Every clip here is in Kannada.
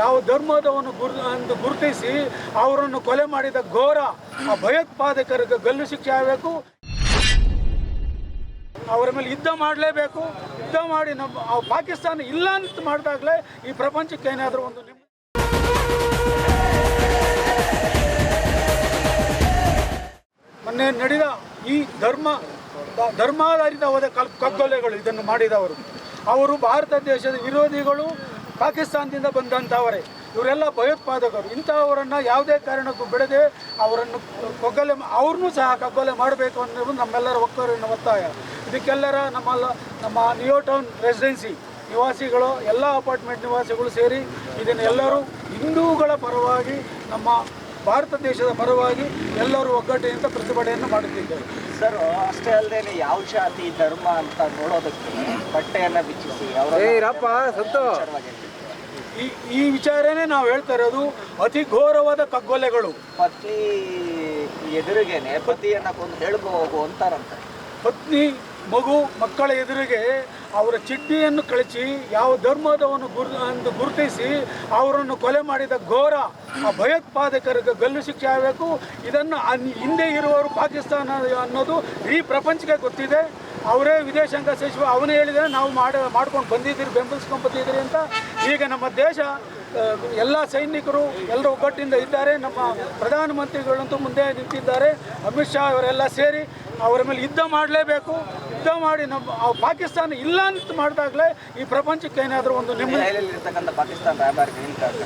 ಯಾವ ಧರ್ಮದವನ್ನು ಗುರು ಎಂದು ಗುರುತಿಸಿ ಅವರನ್ನು ಕೊಲೆ ಮಾಡಿದ ಘೋರ, ಆ ಭಯೋತ್ಪಾದಕರಿಗೆ ಗಲ್ಲು ಶಿಕ್ಷೆ ಆಗಬೇಕು. ಅವರ ಮೇಲೆ ಯುದ್ಧ ಮಾಡಲೇಬೇಕು. ಯುದ್ಧ ಮಾಡಿ ನಮ್ಮ ಪಾಕಿಸ್ತಾನ ಇಲ್ಲ ಅಂತ ಮಾಡಿದಾಗಲೇ ಈ ಪ್ರಪಂಚಕ್ಕೆ ಏನಾದರೂ ಒಂದು ಮೊನ್ನೆ ನಡೆದ ಈ ಧರ್ಮ ಧರ್ಮಾಧಾರಿತವಾದ ಕಲ್ ಕಗ್ಗೊಲೆಗಳು ಇದನ್ನು ಮಾಡಿದವರು. ಅವರು ಭಾರತ ದೇಶದ ವಿರೋಧಿಗಳು ಪಾಕಿಸ್ತಾನದಿಂದ ಬಂದಂಥವರೇ. ಇವರೆಲ್ಲ ಭಯೋತ್ಪಾದಕರು. ಇಂಥವರನ್ನು ಯಾವುದೇ ಕಾರಣಕ್ಕೂ ಬಿಡದೆ ಅವರನ್ನು ಕೊಗ್ಗಲೆ ಅವ್ರನ್ನೂ ಸಹ ಕಗ್ಗೊಲೆ ಮಾಡಬೇಕು ಅನ್ನೋದು ನಮ್ಮೆಲ್ಲರ ಒಕ್ಕರಿನ ಒತ್ತಾಯ. ಇದಕ್ಕೆಲ್ಲರ ನಮ್ಮಲ್ಲ ನಮ್ಮ ನಿಯೋ ಟೌನ್ ರೆಸಿಡೆನ್ಸಿ ನಿವಾಸಿಗಳು ಎಲ್ಲ ಅಪಾರ್ಟ್ಮೆಂಟ್ ನಿವಾಸಿಗಳು ಸೇರಿ ಇದನ್ನೆಲ್ಲರೂ ಹಿಂದೂಗಳ ಪರವಾಗಿ ನಮ್ಮ ಭಾರತ ದೇಶದ ಪರವಾಗಿ ಎಲ್ಲರೂ ಒಗ್ಗಟ್ಟಿನಿಂದ ಪ್ರತಿಭಟನೆಯನ್ನು ಮಾಡುತ್ತಿದ್ದೇವೆ ಸರ್ ಅಷ್ಟೇ ಅಲ್ಲದೆ ಯಾವ ಜಾತಿ ಧರ್ಮ ಅಂತ ನೋಡೋದಕ್ಕೆ ಬಟ್ಟೆಯನ್ನು ಬಿಚ್ಚಿಸಿ ಅವರ ಈ ಈ ವಿಚಾರನೇ ನಾವು ಹೇಳ್ತಾ ಇರೋದು ಅತಿ ಘೋರವಾದ ಕಗ್ಗೊಲೆಗಳು. ಪತ್ನಿ ಎದುರಿಗೆನೆ ಪತಿಯನ್ನ ಕೊಂದು ಹೇಳ್ಕೊ ಹೋಗು ಅಂತಾರಂತೆ. ಪತ್ನಿ ಮಗು ಮಕ್ಕಳ ಎದುರಿಗೆ ಅವರ ಚಿಡ್ಡಿಯನ್ನು ಕಳಚಿ ಯಾವ ಧರ್ಮದವನ್ನು ಗುರು ಎಂದು ಗುರುತಿಸಿ ಅವರನ್ನು ಕೊಲೆ ಮಾಡಿದ ಘೋರ ಆ ಭಯೋತ್ಪಾದಕರಿಗೆ ಗಲ್ಲು ಶಿಕ್ಷೆ ಆಗಬೇಕು. ಇದನ್ನು ಹಿಂದೆ ಇರುವವರು ಪಾಕಿಸ್ತಾನ ಅನ್ನೋದು ಇಡೀ ಪ್ರಪಂಚಕ್ಕೆ ಗೊತ್ತಿದೆ. ಅವರೇ ವಿದೇಶಾಂಗ ಸಚಿವ ಅವನೇ ಹೇಳಿದರೆ ನಾವು ಮಾಡ ಮಾಡ್ಕೊಂಡು ಬಂದಿದ್ದೀರಿ ಬೆಂಬಲಿಸ್ಕೊಂಡು ಬಂದಿದ್ದೀರಿ ಅಂತ. ಈಗ ನಮ್ಮ ದೇಶ ಎಲ್ಲ ಸೈನಿಕರು ಎಲ್ಲರೂ ಒಗ್ಗಟ್ಟಿಂದ ಇದ್ದಾರೆ. ನಮ್ಮ ಪ್ರಧಾನಮಂತ್ರಿಗಳಂತೂ ಮುಂದೆ ನಿಂತಿದ್ದಾರೆ. ಅಮಿತ್ ಶಾ ಅವರೆಲ್ಲ ಸೇರಿ ಅವರ ಮೇಲೆ ಯುದ್ಧ ಮಾಡಲೇಬೇಕು. ಯುದ್ಧ ಮಾಡಿ ನಮ್ಮ ಪಾಕಿಸ್ತಾನ ಇಲ್ಲ ಅಂತ ಮಾಡಿದಾಗಲೇ ಈ ಪ್ರಪಂಚಕ್ಕೆ ಏನಾದರೂ ಒಂದು ನಿಮ್ಮ ಇರ್ತಕ್ಕಂಥ ಪಾಕಿಸ್ತಾನ ರಾಯಭಾರಿ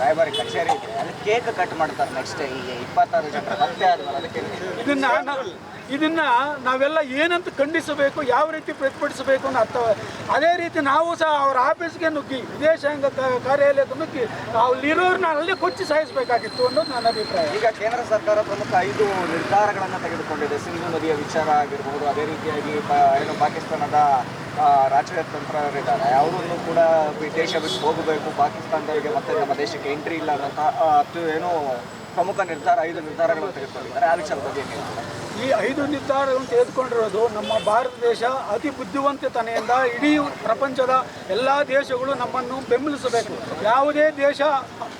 ರಾಯಭಾರಿ ಕಚೇರಿ ಕೇಕ್ ಕಟ್ ಮಾಡ್ತಾರೆ ನೆಕ್ಸ್ಟ್ ಈಗ ಇಪ್ಪತ್ತಾರು ಆದ್ಮೇಲೆ ಅದಕ್ಕೆ ಇದನ್ನ ಇದನ್ನ ನಾವೆಲ್ಲ ಏನಂತ ಖಂಡಿಸಬೇಕು ಯಾವ ರೀತಿ ಪ್ರತಿಭಟಿಸಬೇಕು ಅನ್ನೋ ಅರ್ಥ ಅದೇ ರೀತಿ ನಾವು ಸಹ ಅವರ ಆಫೀಸ್ಗೆ ನುಗ್ಗಿ ವಿದೇಶಾಂಗ ಕಾರ್ಯಾಲಯಕ್ಕೆ ನುಗ್ಗಿ ಅಲ್ಲಿರೋರ್ನ ಅಲ್ಲಿ ಕೊಚ್ಚಿ ಸಾಯಿಸಬೇಕಾಗಿತ್ತು ಅನ್ನೋದು ನನ್ನ ಅಭಿಪ್ರಾಯ. ಈಗ ಕೇಂದ್ರ ಸರ್ಕಾರ ಪ್ರಮುಖ ಐದು ನಿರ್ಧಾರಗಳನ್ನು ತೆಗೆದುಕೊಂಡಿದೆ. ಸಿಂಧು ನದಿಯ ವಿಚಾರ ಆಗಿರ್ಬೋದು ಅದೇ ರೀತಿಯಾಗಿ ಏನು ಪಾಕಿಸ್ತಾನದ ರಾಜತಂತ್ರರಿದ್ದಾರೆ ಅವರನ್ನು ಕೂಡ ದೇಶ ಬಿಟ್ಟು ಹೋಗಬೇಕು. ಪಾಕಿಸ್ತಾನದವರಿಗೆ ಮತ್ತೆ ನಮ್ಮ ದೇಶಕ್ಕೆ ಎಂಟ್ರಿ ಇಲ್ಲ ಅಂತ ಆ, ಏನು ಪ್ರಮುಖ ನಿರ್ಧಾರ ಐದು ನಿರ್ಧಾರಗಳನ್ನು ತೆಗೆದುಕೊಂಡಿದ್ದಾರೆ. ಆ ವಿಚಾರದ ಬಗ್ಗೆ? ಈ ಐದು ನಿರ್ಧಾರವನ್ನು ತೆಗೆದುಕೊಂಡಿರೋದು ನಮ್ಮ ಭಾರತ ದೇಶ ಅತಿ ಬುದ್ಧಿವಂತತನೆಯಿಂದ ಇಡೀ ಪ್ರಪಂಚದ ಎಲ್ಲ ದೇಶಗಳು ನಮ್ಮನ್ನು ಬೆಂಬಲಿಸಬೇಕು. ಯಾವುದೇ ದೇಶ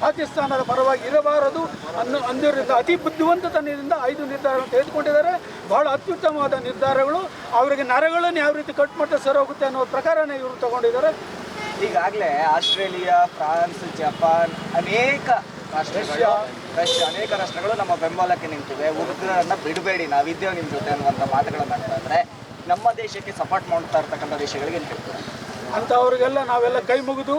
ಪಾಕಿಸ್ತಾನದ ಪರವಾಗಿ ಇರಬಾರದು ಅನ್ನೋ ಅಂದಿರೋದ್ರಿಂದ ಅತಿ ಬುದ್ಧಿವಂತತನದಿಂದ ಐದು ನಿರ್ಧಾರವನ್ನು ತೆಗೆದುಕೊಂಡಿದ್ದಾರೆ. ಬಹಳ ಅತ್ಯುತ್ತಮವಾದ ನಿರ್ಧಾರಗಳು. ಅವರಿಗೆ ನರಗಳನ್ನು ಯಾವ ರೀತಿ ಕಟ್ ಮಾಡ್ತಾ ಸರೋಗುತ್ತೆ ಅನ್ನೋ ಪ್ರಕಾರನೇ ಇವರು ತಗೊಂಡಿದ್ದಾರೆ. ಈಗಾಗಲೇ ಆಸ್ಟ್ರೇಲಿಯಾ, ಫ್ರಾನ್ಸ್, ಜಪಾನ್ ಅನೇಕ ರಾಷ್ಟ್ರಗಳು ರಷ್ಯಾ ಅನೇಕ ರಾಷ್ಟ್ರಗಳು ನಮ್ಮ ಬೆಂಬಲಕ್ಕೆ ನಿಂತಿವೆ. ಉಗ್ರರನ್ನ ಬಿಡಬೇಡಿ, ನಾವಿದ್ದೇವೆ ನಿಮ್ಮ ಜೊತೆ ಅನ್ನುವಂಥ ಮಾತುಗಳನ್ನು ಇದ್ರೆ ನಮ್ಮ ದೇಶಕ್ಕೆ ಸಪೋರ್ಟ್ ಮಾಡ್ತಾ ಇರ್ತಕ್ಕಂಥ ದೇಶಗಳಿಗೆ ಹೇಳ್ತಾರೆ? ಅಂಥವ್ರಿಗೆಲ್ಲ ನಾವೆಲ್ಲ ಕೈ ಮುಗಿದು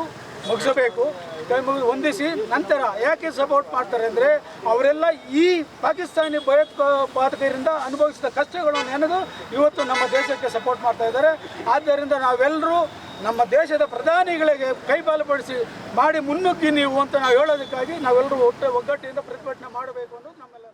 ಮುಗಿಸಬೇಕು. ಕೈ ಮುಗಿದು ಹೊಂದಿಸಿ ನಂತರ ಯಾಕೆ ಸಪೋರ್ಟ್ ಮಾಡ್ತಾರೆ ಅಂದರೆ ಅವರೆಲ್ಲ ಈ ಪಾಕಿಸ್ತಾನಿ ಭಯೋತ್ಪಾದಕರಿಂದ ಅನುಭವಿಸಿದ ಕಷ್ಟಗಳನ್ನು ನೆನೆದು ಇವತ್ತು ನಮ್ಮ ದೇಶಕ್ಕೆ ಸಪೋರ್ಟ್ ಮಾಡ್ತಾ ಇದ್ದಾರೆ. ಆದ್ದರಿಂದ ನಾವೆಲ್ಲರೂ ನಮ್ಮ ದೇಶದ ಪ್ರಧಾನಿಗಳಿಗೆ ಕೈಬಾಲುಪಡಿಸಿ ಬಲಪಡಿಸಿ ಮಾಡಿ ಮುನ್ನುಗ್ಗಿ ನೀವು ಅಂತ ನಾವು ಹೇಳೋದಕ್ಕಾಗಿ ನಾವೆಲ್ಲರೂ ಒಟ್ಟು ಒಗ್ಗಟ್ಟಿನಿಂದ ಪ್ರತಿಭಟನೆ ಮಾಡಬೇಕು ಅನ್ನೋದು ನಮ್ಮೆಲ್ಲ